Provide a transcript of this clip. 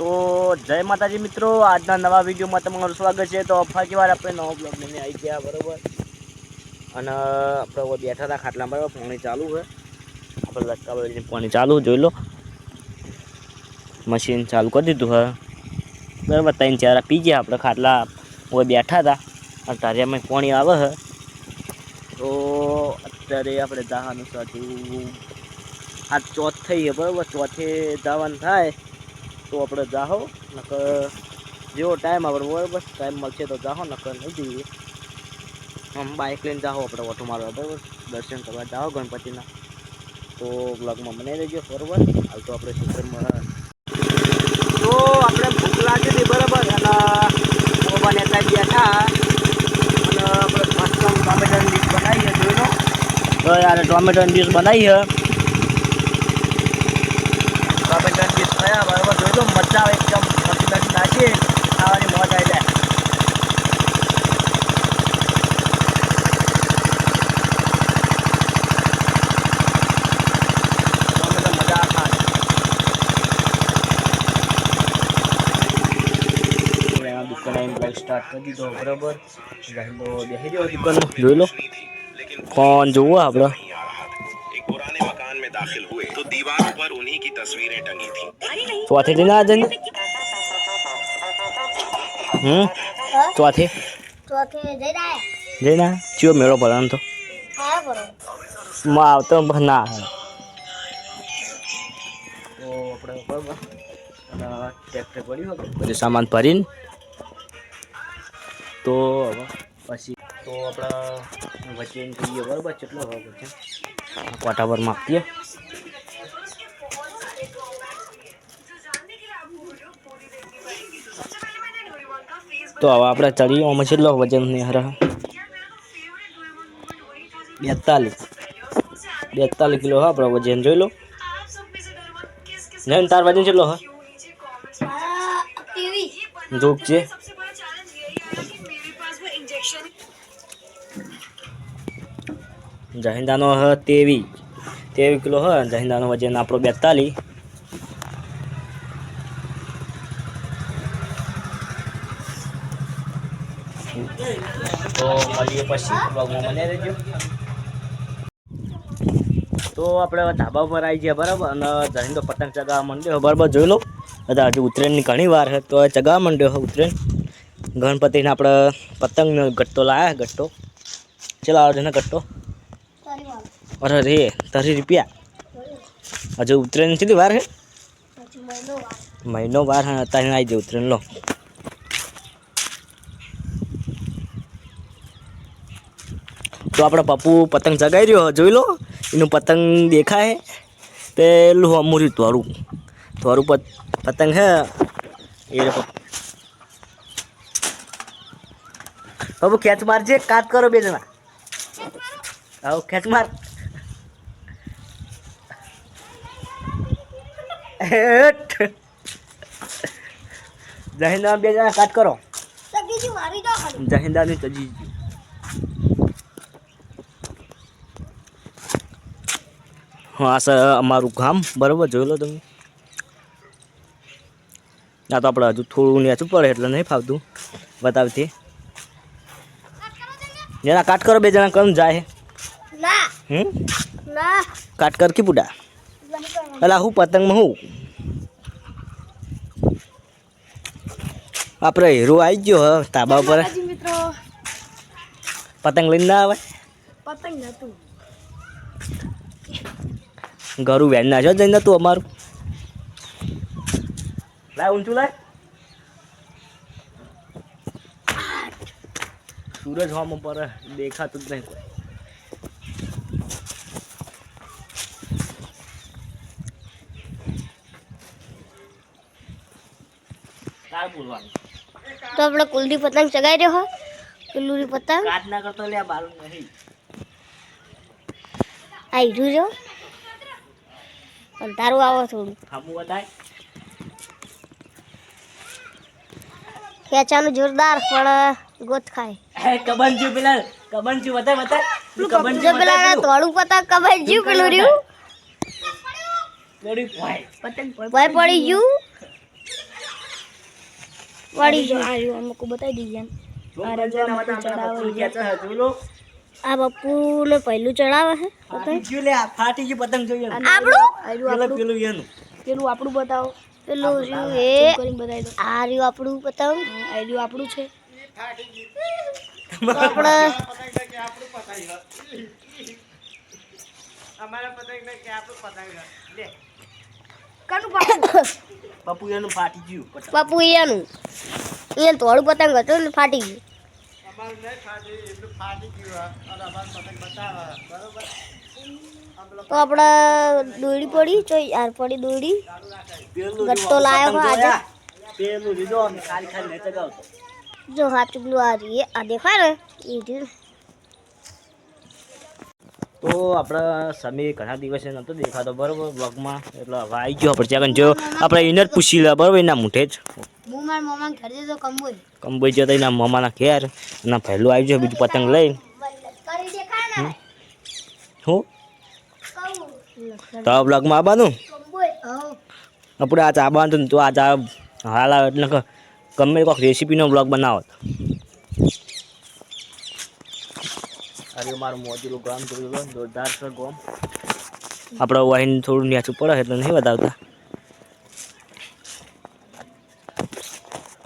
તો જય માતાજી મિત્રો, આજના નવા વિડીયોમાં તમારું સ્વાગત છે. તો ફરી વાર આપણે નવો બ્લોગ લઈને આવી ગયા, બરાબર? અને આપણે બેઠા હતા ખાટલા બરાબર પાણી ચાલુ છે. આપણે લટકા વળીને પાણી ચાલુ, જોઈ લો. મશીન ચાલુ કરી દીધું હવે બરાબર, ત્રણ ચાર પી ગયા આપણે ખાટલા. હવે બેઠા હતા. અને તારે અમે પાણી આવે છે. તો અત્યારે આપણે જવાનું સાચું આ ચોથ થઈ ગયો, બરાબર? ચોથે જવાનું થાય. તો આપણે જાહો, નકર જેવો ટાઈમ આપણે બરાબર ટાઈમ મળશે તો જાહો, નકર નહીં જઈએ. આમ બાઇક લઈને જાહો આપણે ઓટો મારવા, બરાબર? દર્શન કરવા જાઓ ગણપતિના. તો બ્લોગમાં મને રહેજો બરાબર હાલ તો આપણે શિખરમાં તો આપણે ભૂખ લાગી હતી, બરાબર? અને મોબા નેતા બેઠા અને આપણે મસ્ત ટોમેટોની ડીશ બનાવીએ જોઈ લો. તો યાર, ટોમેટોની ડીશ બનાવી છે ટોમેટોની ડીશ થયા, બરાબર. જોઈ લો, મજા આવે એકદમ. ફરતી ફરતી નાખીએ. ખાવાની મોજ આવી જાય. સ્ટાર્ટ કરી દીધો બરાબર જોઈ લો. ફોન જોવો આપણે में दाखिल हुए तो दीवारों पर उन्हीं की तस्वीरें टंगी थी ચોથી લઈને આ જઈને હમ ચોથી ચોથે જઈ રહ્યા જઈને ચિયો મેળો ભરાનો તો હા કરો માં આવતો પણ ના આવે તો આપણે બરાબર ટ્રેક્ટર પડ્યું હતું બધું સામાન ભરીને તો હવે પછી તો આપણે વચ્ચે કહીએ બરાબર કેટલો ભાવ છે કોટા પર માપીએ તો હવે આપણે ચડીએ આમાં કેટલો વજન નહીં હરા બેતાલીસ બેતાલીસ કિલો હા આપણો વજન જોઈ લો નહીં તાર વજન કેટલો હા ટીવી જોક છે જહિંદાનો હ તેવી તેવી કિલો હ, જહિંદાનો વજન આપણો બેતાલીસ. તો મળીએ તો આપણે ધાબા પર આવી ગયા, બરાબર? અને તો પતંગ ચગાવવા માંડ્યો બરાબર? જોઈ લો. બધા હજુ ઉત્તરાયણની ઘણી વાર છે તો ચગાવવા માંડ્યો ઉત્તરાયણ ગણપતિને આપણે પતંગનો ગટ્ટો લાયા, ગટ્ટો. ચલો આવે છે ને ગટ્ટો. અરે રે, તારી રૂપિયા? હજુ ઉત્તરાયણ કેટલી વાર પછી મહિનો વાર હા અત્યારે આવી જાય ઉત્તરાયણ, લો. તો આપણો પપ્પુ પતંગ ચગાવી રહ્યો, જોઈ લો. એનું પતંગ દેખાય. પેલું અમૂર્યું ધોરું પત, પતંગ હે. એ બાબુ ખેંચ મારજે કાત કરો બે જણા. આવો, ખેંચ માર. જહિંદા બે જણા કાટ કરો. જહિંદા દો તજી હા સર અમારું ગામ બરાબર જોઈ લો તમે. આ તો આપણે હજુ થોડું નેચું પડે એટલે નહીં ફાવતું. બતાવતી જેના કાટ કરો બે જણા કેમ જાય. હમ? કાટ કર કી કરવાનું. અલા હું પતંગમાં હું? આપણે હીરો આવી ગયો હ તાબા ઉપર. પતંગ લઈને ના આવે? પતંગ નતું. ઘરું વેન નાખ્યો જઈને તું અમારું. લાય ઊંચું લાય. સૂરજ હોમ પર દેખાતું જ નહીં કોઈ. તો આપણે કુલદી પતંગ ચગાવી રહ્યો હોય કુલ્લુરી પતંગ. કાટ ના કરતો લે બારું નહીં. આ હીરું જો. અને તારું આવો થોડું. ખામું બતાય ખેંચાનું જોરદાર પણ ગોત ખાય. હે પેલા કબન બતાય બતાય કબન પેલા તોડું પતંગ કબાઈ જ્યું પેલું રહ્યું. પતંગ ભાઈ પડી ગયું. પડી જો આ રહ્યું અમુક બતાવી દઈએ આ રાજો આ પપ્પુ ચડાવે છે. આ પપ્પુને પહેલું ચડાવે છે બતાય ફાટી ગયું પતંગ જોઈએ આપણું પેલું આપણું. પેલું એનું. પેલું આપણું બતાવો. પેલું રહ્યું એ? કરીને બતાવી દો. આ રહ્યું આપણું બતાવો આ રહ્યું આપણું છે. તો આપણે કનું પતંગ પપ્પુ એનું ફાટી ગયું પતંગ બાપુ એનું એ થોડું પતંગ હતું ને ફાટી ગયું. તો આપણે દોડી પડી તો યાર પડી દોડી પેલું ગટ્ટો જો લાયો હો આજે. પેલું લીધો અને ખાલી ખાલી નહીં ચગાવતો જો હાથ પેલું આ રીએ આ દેખાય ને? એ. તો આપણે સમી ઘણા દિવસે નહોતો દેખાતો બરોબર? બ્લોગમાં એટલે હવે આવી ગયો આપણે ત્યાં જો આપણે એને જ પૂછી લે બરોબર? એના મૂઠે જ. કંબોઈ. જતા એના મામાના ઘેર. એના પહેલું આવી જાય બીજું પતંગ લઈને. શું હું? તો બ્લોગમાં આવવાનું આપણે આ ચાબવાનું હતું ને તો આ ચા હાલ આવે એટલે ગમે કોઈક રેસીપીનો બ્લોગ બનાવો અરે મારું મોજેલું ગામ જોયું જોરદાર છે ગામ. આપણે વાહીને થોડું ન્યાચું પડે, એટલે નહીં બતાવતા